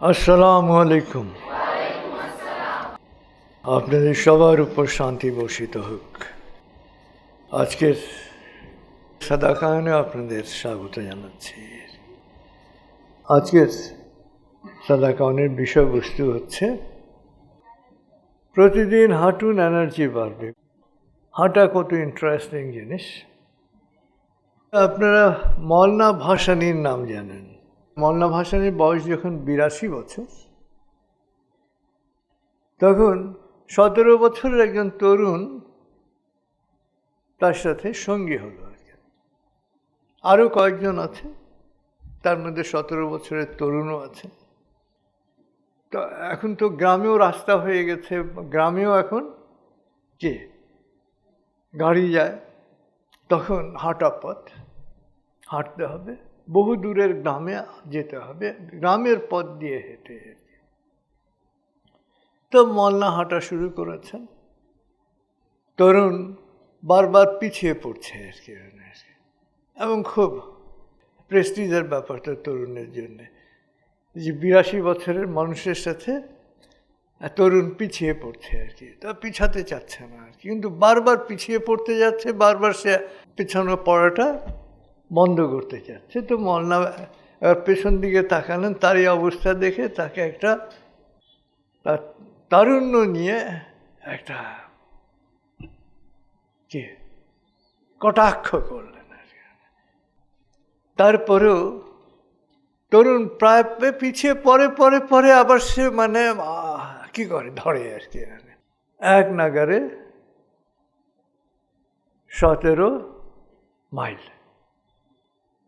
আসসালামু আলাইকুম। আপনাদের সবার উপর শান্তি বর্ষিত হোক। আজকের সাদা কায়নে আপনাদের স্বাগত জানাচ্ছি। আজকের সাদা কায়নের বিষয়বস্তু হচ্ছে, প্রতিদিন হাঁটুন এনার্জি বাড়বে। হাঁটা কত ইন্টারেস্টিং জিনিস। আপনারা মলনা ভাসানির নাম জানেন। মলনা ভাসানের বয়স যখন বিরাশি বছর, তখন সতেরো বছরের একজন তরুণ তার সাথে সঙ্গী হলো। আরও কয়েকজন আছে, তার মধ্যে সতেরো বছরের তরুণও আছে তো এখন তো গ্রামেও রাস্তা হয়ে গেছে, গ্রামেও এখন কে গাড়ি যায়, তখন হাঁটা পথ হাঁটতে হবে বহু দূরের গ্রামে যেতে হবে, গ্রামের পথ দিয়ে হেঁটে হেঁটে। তো মলনা হাঁটা শুরু করেছেন। তরুণ বারবার পিছিয়ে পড়ছে আর কি এবং খুব প্রেস্টিজের ব্যাপারটা তরুণের জন্য। যে বিরাশি বছরের মানুষের সাথে তরুণ পিছিয়ে পড়ছে আর কি। তা পিছাতে চাচ্ছে না আর কিন্তু বারবার পিছিয়ে পড়তে যাচ্ছে, বারবার সে পিছনে পড়াটা বন্ধ করতে চাচ্ছে তো মলনা এবার পেছন দিকে তাকালেন, তারই অবস্থা দেখে তাকে একটা তার তারুণ্য নিয়ে একটা কি কটাক্ষ করলেন আর। তারপরেও তরুণ প্রায় পিছিয়ে পরে পরে পরে আবার সে মানে কি করে ধরে আর কি। এক নাগারে সতেরো মাইল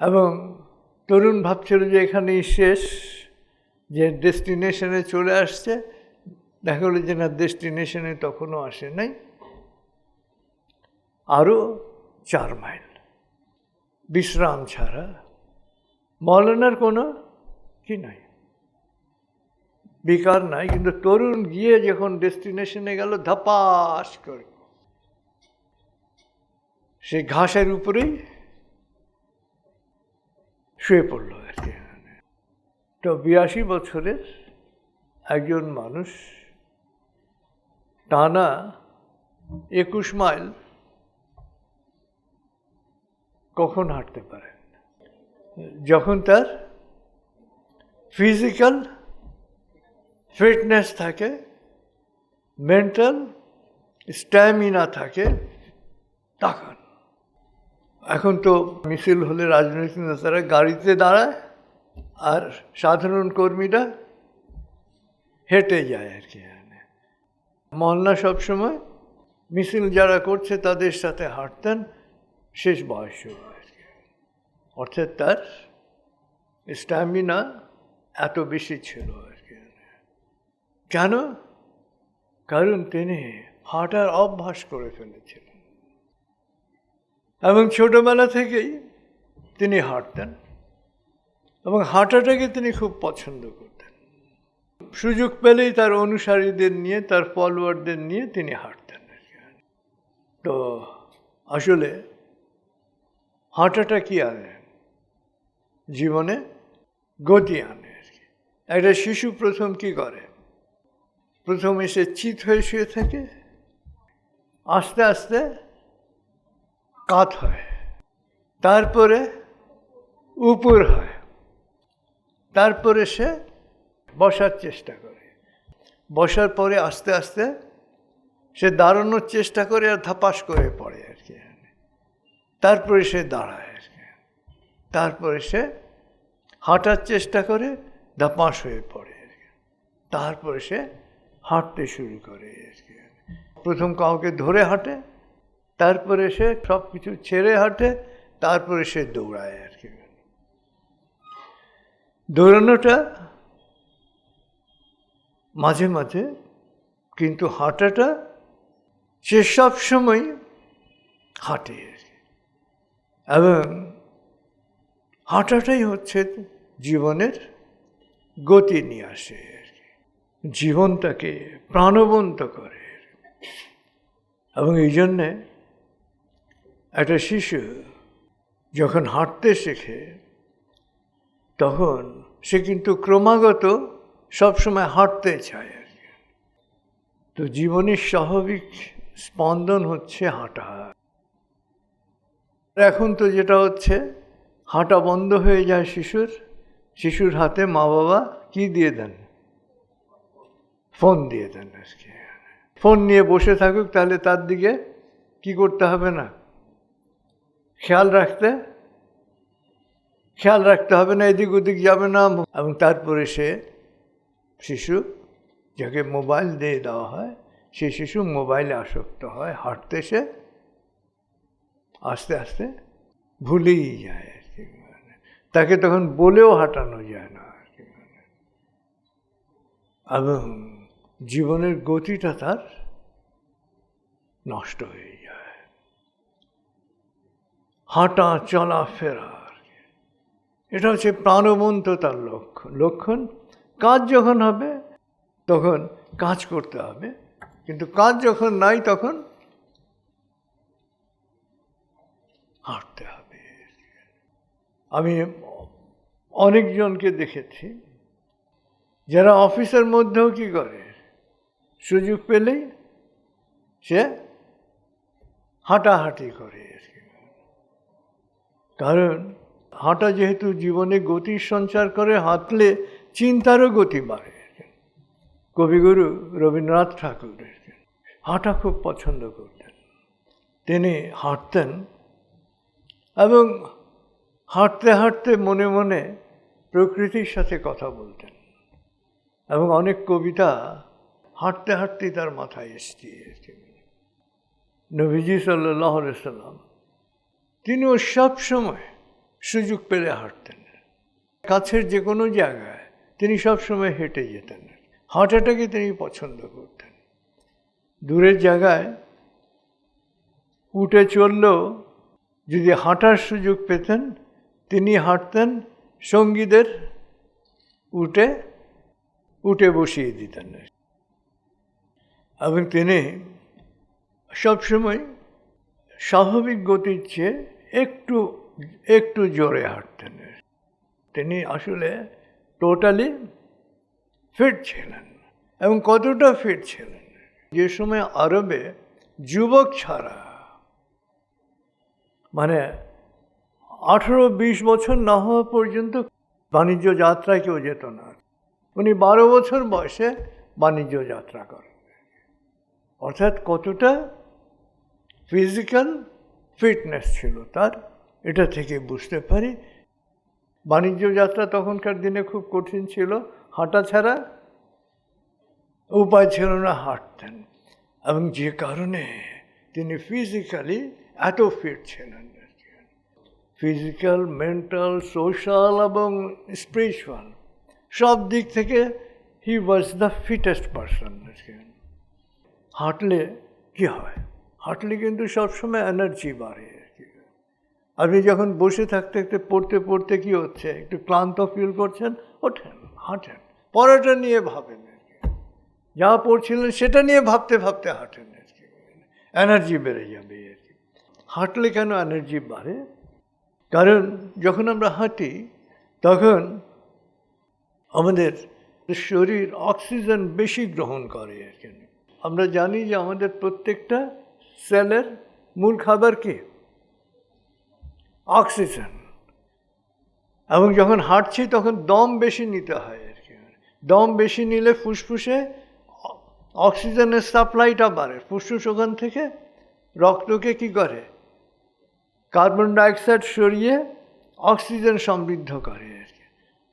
এবং তরুণ ভাবছিল যে এখানেই শেষ, যে ডেস্টিনেশনে চলে আসছে। দেখা গেলো যে না ডেস্টিনেশনে তখনও আসে নাই। আরও চার মাইল। বিশ্রাম ছাড়া। মলনার কোনো কি নাই। বিকার নাই, কিন্তু তরুণ গিয়ে যখন ডেস্টিনেশনে গেল, ধাপাস করে। সে ঘাসের উপরেই শুয়ে পড়ল আর কি। তো বিরাশি বছরের একজন মানুষ টানা একুশ মাইল কখন হাঁটতে পারে? যখন তার ফিজিক্যাল ফিটনেস থাকে মেন্টাল স্ট্যামিনা থাকে তখন এখন তো মিছিল হলে রাজনৈতিক নেতারা গাড়িতে দাঁড়ায় আর সাধারণ কর্মীরা হেঁটে যায় আর কি মহল্লা সবসময় মিছিল যারা করছে তাদের সাথে হাঁটতেন, শেষ কি। অর্থাৎ তার স্ট্যামিনা এত বেশি ছিল আর কি কেন? কারণ তিনি হাঁটার অভ্যাস করে ফেলেছিলেন। এবং ছোটবেলা থেকেই তিনি হাঁটতেন এবং হাঁটাটাকে তিনি খুব পছন্দ করতেন। সুযোগ পেলেই তার অনুসারীদের নিয়ে, তার ফলোয়ারদের নিয়ে তিনি হাঁটতেন। তো আসলে হাঁটাটা কি আনে? জীবনে গতি আনে আর কি। একটা শিশু প্রথম কি করে? প্রথমে এসে চিত হয়ে শুয়ে থাকে, আস্তে আস্তে কাত হয়, তারপরে উপর হয়, তারপরে সে বসার চেষ্টা করে। বসার পরে আস্তে আস্তে সে দাঁড়ানোর চেষ্টা করে আর ধাপাস করে পড়ে আর কি। তারপরে সে দাঁড়ায় আর কি। তারপরে সে হাঁটার চেষ্টা করে, ধাপাস হয়ে পড়ে আর কি। তারপরে সে হাঁটতে শুরু করে আর কি। প্রথম কাউকে ধরে হাঁটে তারপরে সে সব কিছু ছেড়ে হাঁটে, তারপরে সে দৌড়ায় আর কি দৌড়ানোটা মাঝে মাঝে কিন্তু হাঁটাটা সে সব সময় হাঁটে। এবং হাঁটাটাই হচ্ছে জীবনের গতি নিয়ে আসে। জীবনটাকে প্রাণবন্ত করে এবং এই জন্যে একটা শিশু যখন হাঁটতে শেখে, তখন সে কিন্তু ক্রমাগত সবসময় হাঁটতে চায় আর কি। তো জীবনের স্বাভাবিক স্পন্দন হচ্ছে হাঁটা। এখন তো যেটা হচ্ছে, হাঁটা বন্ধ হয়ে যায় শিশুর শিশুর হাতে মা বাবা কি দিয়ে দেন? ফোন দিয়ে দেন আর কি। ফোন নিয়ে বসে থাকুক, তাহলে তার দিকে কি করতে হবে না? খেয়াল রাখতে খেয়াল রাখতে হবে না, এদিক ওদিক যাবে না এবং তারপরে সে শিশু, যাকে মোবাইল দিয়ে দেওয়া হয়, সে শিশু মোবাইলে আসক্ত হয়, হাঁটতে সে আস্তে আস্তে ভুলেই যায় আর কি। তাকে তখন বলেও হাঁটানো যায় না আর কি। এবং জীবনের গতিটা তার নষ্ট হয়ে যায় হাঁটা, চলা, ফেরা। এটা হচ্ছে প্রাণবন্ততার লক্ষণ। লক্ষণ, কাজ যখন হবে, তখন কাজ করতে হবে। কিন্তু কাজ যখন নাই, তখন হাঁটতে হবে। আমি অনেকজনকে দেখেছি, যারা অফিসের মধ্যেও কি করে, সুযোগ পেলেই সে হাঁটাহাঁটি করে। আর কি। কারণ হাঁটা যেহেতু জীবনে গতির সঞ্চার করে, হাঁটলে চিন্তারও গতি বাড়ে। কবিগুরু রবীন্দ্রনাথ ঠাকুর হাঁটা খুব পছন্দ করতেন। তিনি হাঁটতেন এবং হাঁটতে হাঁটতে মনে মনে প্রকৃতির সাথে কথা বলতেন এবং অনেক কবিতা হাঁটতে হাঁটতেই তার মাথায় এসছে। নবীজি সাল্লাহ সাল্লাম তিনিও সব সময় সুযোগ পেলে হাঁটতেন। কাছের যে কোনো জায়গায় তিনি সব সময় হেঁটে যেতেন। হাঁটাটাকে তিনি পছন্দ করতেন। দূরের জায়গায় উঠে চললেও যদি হাঁটার সুযোগ পেতেন, তিনি হাঁটতেন, সঙ্গীদের উঠে উঠে বসিয়ে দিতেন। এবং তিনি সবসময় স্বাভাবিক গতির চেয়ে একটু একটু জোরে হাঁটতেন। তিনি আসলে টোটালি ফিট ছিলেন এবং কতটা ফিট ছিলেন? যে সময় আরবে যুবক ছাড়া মানে আঠেরো বিশ বছর না হওয়া পর্যন্ত বাণিজ্য যাত্রায় কেউ যেত না। উনি বারো বছর বয়সে বাণিজ্য যাত্রা করেন। অর্থাৎ কতটা ফিজিক্যাল ফিটনেস ছিল তার, এটা থেকে বুঝতে পারি। বাণিজ্য যাত্রা তখনকার দিনে খুব কঠিন ছিল, হাঁটা ছাড়া উপায় ছিল না হাঁটতেন। এবং যে কারণে তিনি ফিজিক্যালি এত ফিট ছিলেন ফিজিক্যাল মেন্টাল সোশ্যাল এবং স্পিরিচুয়াল সব দিক থেকে he was the fittest person হাঁটলে কি হয়? হাঁটলে কিন্তু সবসময় এনার্জি বাড়ে আর কি। আপনি যখন বসে থাকতে থাকতে পড়তে পড়তে কি হচ্ছে? একটু ক্লান্ত ফিল করছেন? ওঠেন, হাঁটেন। পড়াটা নিয়ে ভাবেন আর কি। যা পড়ছিলেন সেটা নিয়ে ভাবতে ভাবতে হাঁটেন আর কি। এনার্জি বেড়ে যাবে আর কি। হাঁটলে কেন এনার্জি বাড়ে? কারণ যখন আমরা হাঁটি, তখন আমাদের শরীর অক্সিজেন বেশি গ্রহণ করে আর কি। আমরা জানি যে আমাদের প্রত্যেকটা সেলের মূল খাবার কি? অক্সিজেন। এবং যখন হাঁটছি তখন দম বেশি নিতে হয় আর কি। দম বেশি নিলে ফুসফুসে অক্সিজেনের সাপ্লাইটা বাড়ে। ফুসফুস ওখান থেকে রক্তকে কি করে? কার্বন ডাইঅক্সাইড সরিয়ে অক্সিজেন সমৃদ্ধ করে আর কি।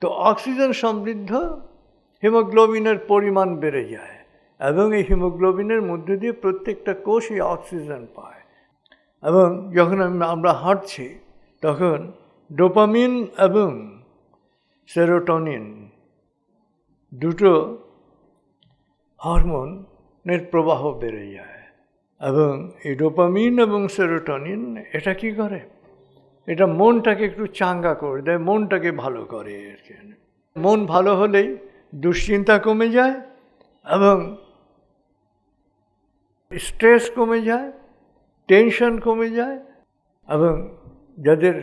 তো অক্সিজেন সমৃদ্ধ হিমোগ্লোবিনের পরিমাণ বেড়ে যায়। এবং এই হিমোগ্লোবিনের মধ্যে দিয়ে প্রত্যেকটা কোষই অক্সিজেন পায়। এবং যখন আমরা হাঁটছি, তখন ডোপামিন এবং সেরোটনিন দুটো হরমোনের প্রবাহ বেড়ে যায়। এবং এই ডোপামিন এবং সেরোটনিন, এটা কি করে? এটা মনটাকে একটু চাঙ্গা করে দেয়, মনটাকে ভালো করে মন ভালো হলেই দুশ্চিন্তা কমে যায় এবং স্ট্রেস কমে যায়, টেনশন কমে যায়, এবং যাদের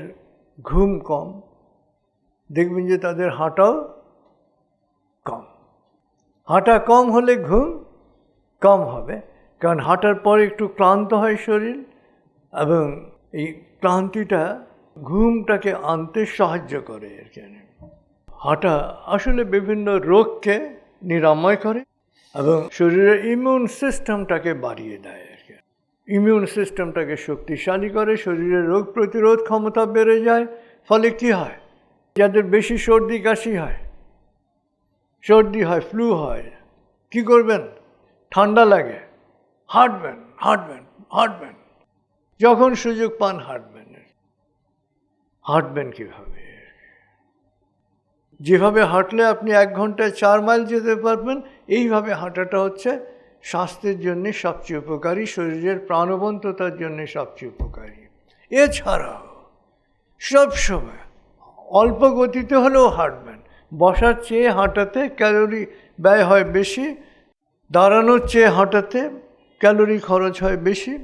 ঘুম কম, দেখবেন যে তাদের হাঁটাও কম। হাঁটা কম হলে ঘুম কম হবে, কারণ হাঁটার পর একটু ক্লান্ত হয় শরীর, এবং এই ক্লান্তিটা ঘুমটাকে আনতে সাহায্য করে আর কি হাঁটা আসলে বিভিন্ন রোগকে নিরাময় করে। এবং শরীরের ইমিউন সিস্টেমটাকে বাড়িয়ে দেয় আর কি। ইমিউন সিস্টেমটাকে শক্তিশালী করে শরীরের রোগ প্রতিরোধ ক্ষমতা বেড়ে যায়। ফলে কি হয়? যাদের বেশি সর্দি, কাশি হয়, সর্দি হয় ফ্লু হয়, কি করবেন? ঠান্ডা লাগে, হাঁটবেন হাঁটবেন হাঁটবেন। যখন সুযোগ পান হাঁটবেন। হাঁটবেন কীভাবে? যেভাবে হাঁটলে আপনি এক ঘন্টায় চার মাইল যেতে পারবেন, এইভাবে হাঁটাটা হচ্ছে স্বাস্থ্যের জন্যে সবচেয়ে উপকারী, শরীরের প্রাণবন্ততার জন্য সবচেয়ে উপকারী। এছাড়াও, সবসময় অল্প গতিতে হলেও হাঁটবেন। বসার চেয়ে হাঁটাতে ক্যালোরি ব্যয় হয় বেশি, দাঁড়ানোর চেয়ে হাঁটাতে ক্যালোরি খরচ হয় বেশি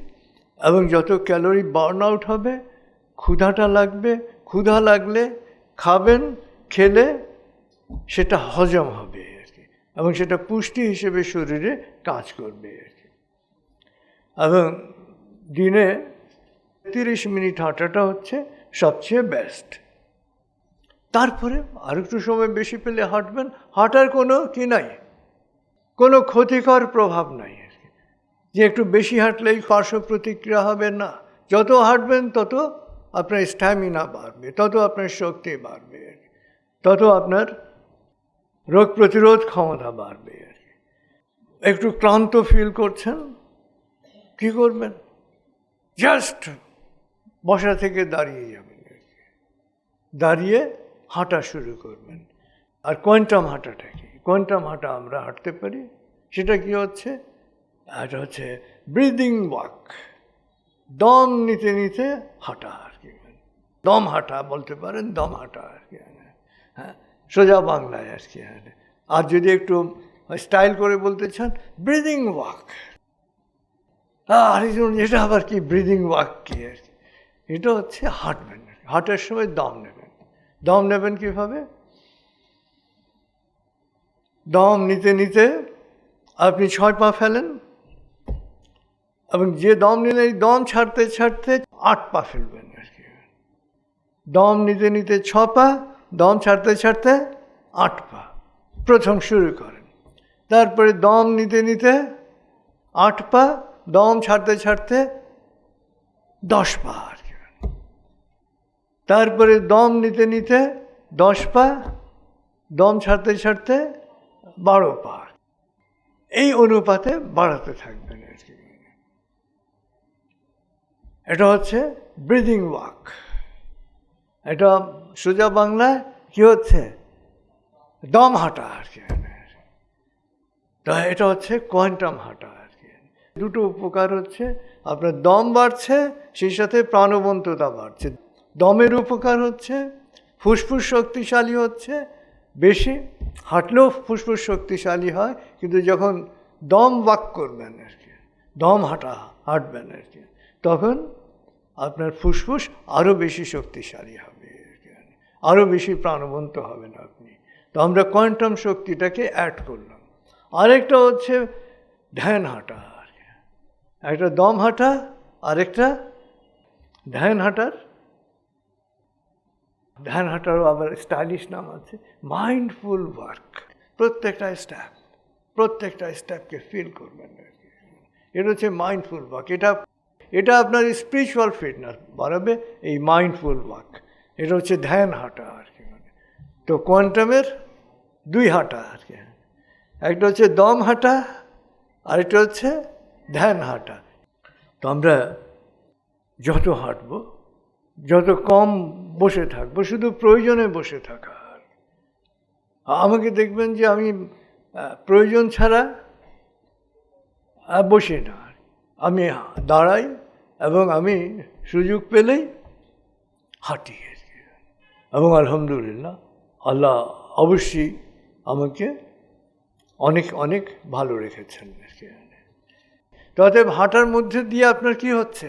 এবং যত ক্যালোরি বার্ন আউট হবে, ক্ষুধাটা লাগবে, ক্ষুধা লাগলে খাবেন খেলে সেটা হজম হবে আর কি। এবং সেটা পুষ্টি হিসেবে শরীরে কাজ করবে আর কি। এবং দিনে তিরিশ মিনিট হাঁটাটা হচ্ছে সবচেয়ে বেস্ট তারপরে আরেকটু সময় বেশি পেলে হাঁটবেন, হাঁটার কোনো কি নাই? কোনো ক্ষতিকর প্রভাব নাই আর কি। যে একটু বেশি হাঁটলেই পার্শ্ব প্রতিক্রিয়া হবে না। যত হাঁটবেন তত আপনার স্ট্যামিনা বাড়বে, তত আপনার শক্তি বাড়বে আর কি। তত আপনার রোগ প্রতিরোধ ক্ষমতা বাড়বে। আর কি একটু ক্লান্ত ফিল করছেন? কি করবেন? জাস্ট বসা থেকে দাঁড়িয়ে যাবেন। দাঁড়িয়ে হাঁটা শুরু করবেন। আর কোয়ান্টাম হাঁটাটা কি কোয়ান্টাম হাঁটা আমরা হাঁটতে পারি। সেটা কি হচ্ছে? এটা হচ্ছে ব্রিদিং ওয়াক দম নিতে নিতে হাঁটা আর কি। দম হাঁটা বলতে পারেন, দম হাঁটা আর কি। হ্যাঁ? সোজা বাংলায় আর কি হ্যাঁ। আর যদি একটু স্টাইল করে বলতে চান ব্রিদিং ওয়াক আরেকজন এটা আবার কি ব্রিদিং ওয়াক কি আর কি? এটা হচ্ছে হাঁটবেন হাঁটার সময় দম নেবেন। দম নেবেন কীভাবে? দম নিতে নিতে আপনি ছয় পা ফেলেন এবং যে দম নিলে এই দম ছাড়তে ছাড়তে আট পা ফেলবেন আর কি। দম নিতে নিতে ছ পা দম ছাড়তে ছাড়তে আট পা, প্রথম শুরু করেন। তারপরে দম নিতে নিতে আট পা, দম ছাড়তে ছাড়তে দশ পা আর কি। তারপরে দম নিতে নিতে দশ পা, দম ছাড়তে ছাড়তে বারো পা। এই অনুপাতে বাড়াতে থাকবেন আর কি। এটা হচ্ছে ব্রিদিং ওয়াক। এটা সোজা বাংলায় কি হচ্ছে? দম হাঁটা আর কি। তো এটা হচ্ছে কোয়ান্টাম হাঁটা আর কি। দুটো উপকার হচ্ছে, আপনার দম বাড়ছে, সেই সাথে প্রাণবন্ততা বাড়ছে। দমের উপকার হচ্ছে, ফুসফুস শক্তিশালী হচ্ছে, বেশি হাঁটলেও ফুসফুস শক্তিশালী হয়, কিন্তু যখন দম বাক করবেন আর কি, দম হাঁটা, হাঁটবেন আর কি, তখন আপনার ফুসফুস আরও বেশি শক্তিশালী হবে আরও বেশি প্রাণবন্ত হবেন আপনি। তো আমরা কোয়ান্টাম শক্তিটাকে অ্যাড করলাম। আরেকটা হচ্ছে ধ্যান হাঁটা একটা দম হাঁটা, আরেকটা ধ্যান হাঁটার। ধ্যান হাঁটারও আবার স্টাইলিশ নাম আছে মাইন্ডফুল ওয়ার্ক প্রত্যেকটা স্ট্যাপ প্রত্যেকটা স্ট্যাপকে ফিল করবেন এটা হচ্ছে মাইন্ডফুল ওয়ার্ক এটা এটা আপনার স্পিরিচুয়াল ফিটনেস বাড়াবে এই মাইন্ডফুল ওয়ার্ক এটা হচ্ছে ধ্যান হাঁটা আর কি মানে। তো কোয়ান্টামের দুই হাঁটা আর কি। একটা হচ্ছে দম হাঁটা, আরেকটা হচ্ছে ধ্যান হাঁটা। তো আমরা যত হাঁটবো, যত কম বসে থাকব, শুধু প্রয়োজনে বসে থাকা আমাকে দেখবেন যে আমি প্রয়োজন ছাড়া বসি না। আমি দাঁড়াই এবং আমি সুযোগ পেলেই হাঁটি এবং আলহামদুলিল্লাহ, আল্লাহ অবশ্যই আমাকে অনেক অনেক ভালো রেখেছেন তবে হাঁটার মধ্যে দিয়ে আপনার কি হচ্ছে?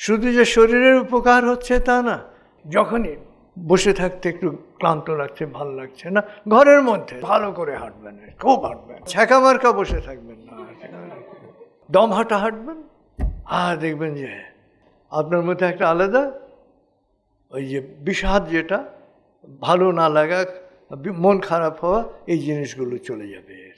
শুধু যে শরীরের উপকার হচ্ছে তা না, যখনই বসে থাকতে একটু ক্লান্ত লাগছে, ভালো লাগছে না, ঘরের মধ্যে ভালো করে হাঁটবেন খুব হাঁটবেন। ছ্যাঁকা মার্কা বসে থাকবেন না দম হাঁটা হাঁটবেন? আর দেখবেন যে আপনার মধ্যে একটা আলাদা ওই যে বিষাদ যেটা ভালো না লাগা, মন খারাপ হওয়া, এই জিনিসগুলো চলে যাবে কি।